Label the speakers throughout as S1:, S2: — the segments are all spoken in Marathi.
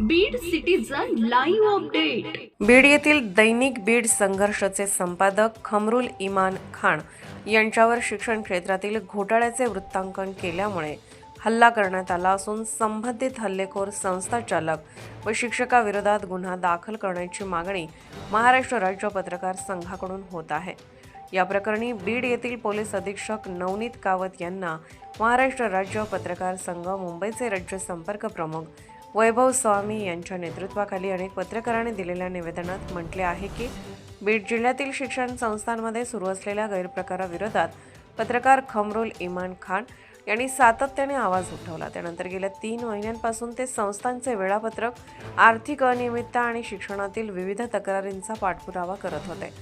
S1: Beed citizen live update
S2: Beed येथील दैनिक बीड संघर्षचे संपादक खमरुल इमान खान यांच्यावर शिक्षण क्षेत्रातील घोटाळ्याचे वृत्तांकन केल्यामुळे हल्ला करण्यात आला असून संबंधित हल्लेखोर संस्था चालक व शिक्षकाविरोधात गुन्हा दाखल करण्याची मागणी महाराष्ट्र राज्य पत्रकार संघाकडून होत आहे. या प्रकरणी बीड येथील पोलीस अधीक्षक नवनीत कावत यांना महाराष्ट्र राज्य पत्रकार संघ मुंबईचे राज्य संपर्क प्रमुख वैभव स्वामी यांच्या नेतृत्वाखाली अनेक पत्रकारांनी दिलेल्या निवेदनात म्हटले आहे की बीड जिल्ह्यातील शिक्षण संस्थांमध्ये सुरू असलेल्या गैरप्रकाराविरोधात पत्रकार खमरुल इमान खान यांनी सातत्याने आवाज उठवला. त्यानंतर गेल्या तीन महिन्यांपासून ते संस्थांचे वेळापत्रक आर्थिक अनियमितता आणि शिक्षणातील विविध तक्रारींचा पाठपुरावा करत होते.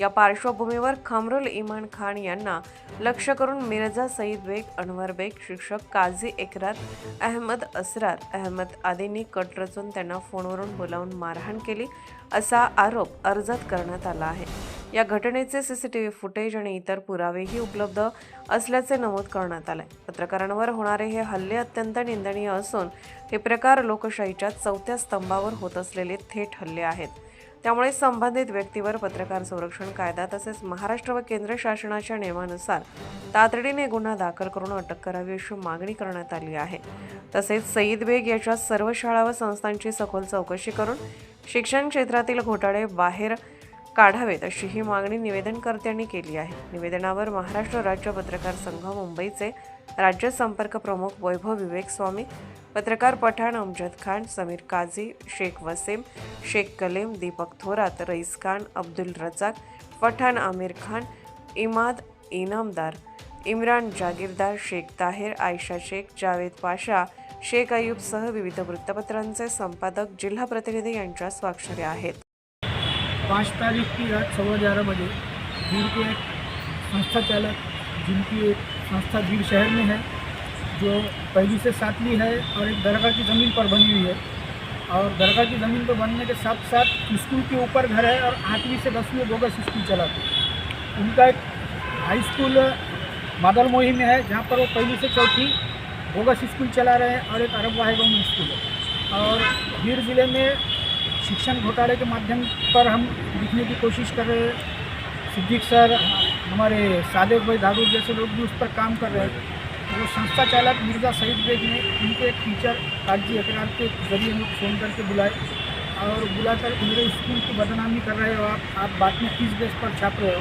S2: या पार्श्वभूमीवर खमरुल इमान खान यांना लक्ष करून मिर्झा सईद बेग अनवर बेग शिक्षक काझी एकरार अहमद असरार अहमद आदींनी कट रचून त्यांना फोनवरून बोलावून मारहाण केली असा आरोप अर्जात करण्यात आला आहे. या घटनेचे सीसीटीव्ही फुटेज आणि इतर पुरावेही उपलब्ध असल्याचे नमूद करण्यात आले पत्रकारांवर होणारे हे हल्ले अत्यंत निंदनीय असून हे प्रकार लोकशाहीच्या चौथ्या स्तंभावर होत असलेले थेट हल्ले आहेत. त्यामुळे संबंधित व्यक्तीवर पत्रकार संरक्षण कायदा तसेच महाराष्ट्र व केंद्र शासनाच्या नियमानुसार तातडीने गुन्हा दाखल करून अटक करावी अशी मागणी करण्यात आली आहे. तसेच सईद बेग याच्या सर्व शाळा व संस्थांची सखोल चौकशी करून शिक्षण क्षेत्रातील घोटाळे बाहेर काढावेत अशी ही मागणी निवेदनकर्त्यांनी केली आहे. निवेदनावर महाराष्ट्र राज्य पत्रकार संघ मुंबईचे राज्य संपर्क प्रमुख वैभव विवेक स्वामी पत्रकार पठाण अमजद खान समीर काझी शेख वसीम शेख कलीम दीपक थोरात रईस खान अब्दुल रजाक पठाण आमिर खान इमाद इनामदार इम्रान जागीरदार शेख ताहिर आयशा शेख जावेद पाशा शेख अयूबसह विविध वृत्तपत्रांचे संपादक जिल्हा प्रतिनिधी यांच्या स्वाक्षऱ्या आहेत.
S3: पाच तारीख की रात सव्वा ग्यारह बजे भीड़ के एक संस्था चालक जिनकी एक संस्था भीड़ शहर में है जो पहली से सातवीं है और एक दरगाह की ज़मीन पर बनी हुई है। और दरगाह की ज़मीन पर बनने के साथ साथ स्कूल के ऊपर घर है और आठवीं से दसवीं बोगस स्कूल चलाते उनका एक हाई स्कूल मादल मोही में है, जहाँ पर वो पहली से चौथी बोगस स्कूल चला रहे हैं और एक अरब वाहे गवर्नमेंट स्कूल है। और भीड़ ज़िले में शिक्षण घोटाले के माध्यम पर हम लिखने की कोशिश कर रहे हैं। सिद्दीक सर, हमारे सादिक भाई दादू जैसे लोग भी उस पर काम कर रहे हैं। वो संस्था चालक मिर्ज़ा सईद बेग ने उनके टीचर कागज़ी अकरार के ज़रिए उनको फ़ोन करके बुलाए और बुलाकर मेरे स्कूल की बदनामी कर रहे हो आप आप बातमी किस बेस पर छाप रहे हो?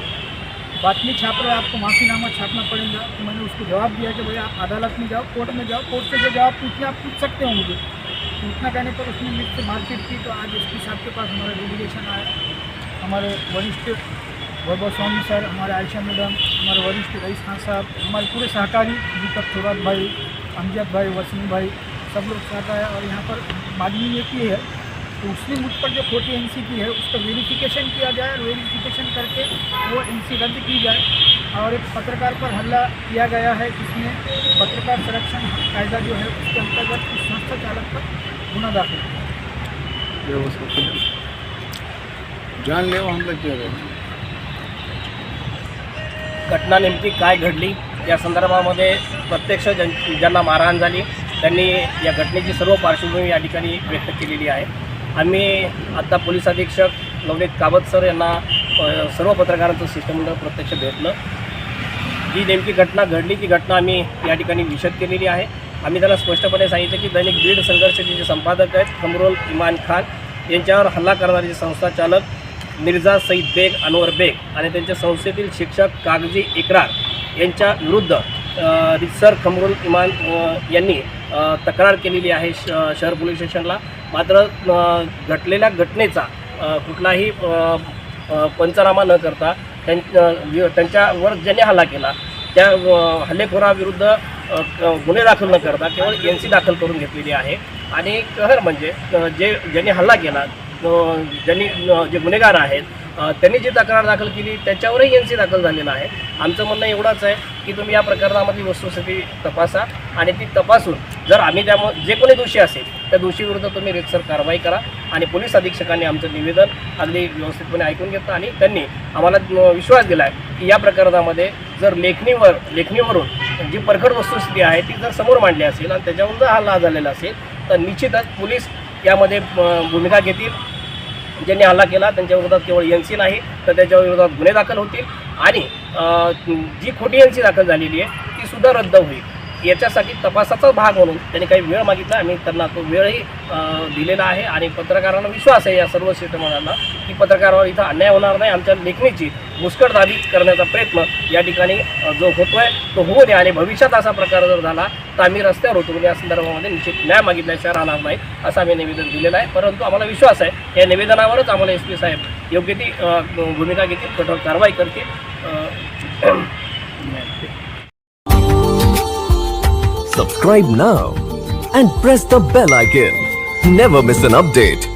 S3: बातमी छाप रहे हो, आपको माफ़ीनामा छापना पड़ेगा। तो मैंने उसको जवाब दिया कि भैया आप अदालत में जाओ, कोर्ट में जाओ, कोर्ट से जो जवाब पूछिए आप पूछ सकते हो मुझे। तो इतना कहने पर उसने मुझसे मारपीट की तो आज एस पी साहब के पास हमारा डेलीगेशन आया। हमारे वरिष्ठ वैभव स्वामी सर, हमारे आयशा मैडम हमारे वरिष्ठ रईस खान साहब, हमारे पूरे सहकारी दीपक थोरात भाई, अमजद भाई, वसीम भाई, सब लोग साथ आए और यहाँ पर मांगनी ये की है तो उसने मुझ पर जो खोटी एन की है, उसका वेरिफिकेशन किया जाए वेरिफिकेशन करके वो एनसी रद्द की जाए और एक पत्रकार पर हल्ला किया गया है, जिसमें पत्रकार संरक्षण कायदा जो है, उसके अंतर्गत उस संस्था चालक पर गुना दाखिल किया।
S4: जानलेवा हमला किया? गया
S5: घटना नेमकी काय घडली? या संदर्भामध्ये प्रत्यक्ष ज्यां ज्यांना मारहाण झाली त्यांनी या घटनेची सर्व पार्श्वभूमी या ठिकाणी व्यक्त केलेली आहे. आम्ही आत्ता पोलीस अधीक्षक नवनीत कावत सर यांना सर्व पत्रकारांचं शिष्टमंडळ प्रत्यक्ष भेटलं. जी नेमकी घटना घडली ती घटना आम्ही या ठिकाणी विशद केलेली आहे. आम्ही त्याला स्पष्टपणे सांगितलं की दैनिक बीड संघर्षाचे जे संपादक आहेत कमरोल इमान खान यांच्यावर हल्ला करणारे जे संस्था चालक मिर्झा सईद बेग अनवर बेग आणि त्यांच्या संस्थेतील शिक्षक कागजी इकरार यांच्या विरुद्ध रितसर खमरुल इमान यांनी तक्रार केलेली आहे श शहर पोलीस स्टेशनला. मात्र घटलेल्या घटनेचा कुठलाही पंचनामा न करता त्यां वि- त्यांच्यावर ज्याने हल्ला केला त्या हल्लेखोराविरुद्ध गुन्हे दाखल न करता केवळ एन सी दाखल करून घेतलेली आहे. आणि कहर म्हणजे जे ज्यांनी हल्ला केला ज्यांनी जे गुन्हेगार आहेत त्यांनी जी तक्रार दाखल केली त्याच्यावरही एन सी दाखल झालेला आहे. आमचं म्हणणं एवढंच आहे की तुम्ही या प्रकरणामधली वस्तुस्थिती तपासा आणि ती तपासून जर आम्ही त्यामुळे जे कोणी दोषी असेल त्या दोषीविरुद्ध तुम्ही रितसर कारवाई करा आणि पोलीस अधीक्षकांनी आमचं निवेदन अगदी व्यवस्थितपणे ऐकून घेतलं आणि त्यांनी आम्हाला विश्वास दिला आहे की या प्रकरणामध्ये जर लेखणीवर लेखणीवरून जी परखड वस्तुस्थिती आहे ती जर समोर मांडली असेल आणि त्याच्यावरून जर हल्ला झालेला असेल तर निश्चितच पोलीस यामध्ये भूमिका घेतील ज्यांनी हल्ला केला त्यांच्या विरोधात केवळ एन सी नाही तर त्याच्या विरोधात गुन्हे दाखल होतील. आणि जी खोटी एन सी दाखल झालेली आहे ती सुद्धा रद्द होईल. याच्यासाठी तपासाचा भाग म्हणून त्यांनी काही वेळ मागितला आम्ही त्यांना तो वेळही दिलेला आहे. आणि पत्रकारांना विश्वास आहे या सर्व शिष्टमंडळांना की पत्रकारावर इथं अन्याय होणार नाही. आमच्या लेखणीची मुस्कटदाबी करण्याचा प्रयत्न या ठिकाणी जो जो होतोय तो होऊ नये आणि भविष्यात असा प्रकार जर झाला तर आम्ही रस्त्यावर होतो या संदर्भामध्ये निश्चित न्याय मागितल्याशिवाय राहणार नाही असं आम्ही निवेदन दिलेलं आहे परंतु आम्हाला विश्वास आहे या निवेदनावरच आम्हाला एस पी साहेब योग्य ती भूमिका घेतील कठोर कारवाई करतील अ,
S6: Subscribe now and press the bell icon. Never miss an update.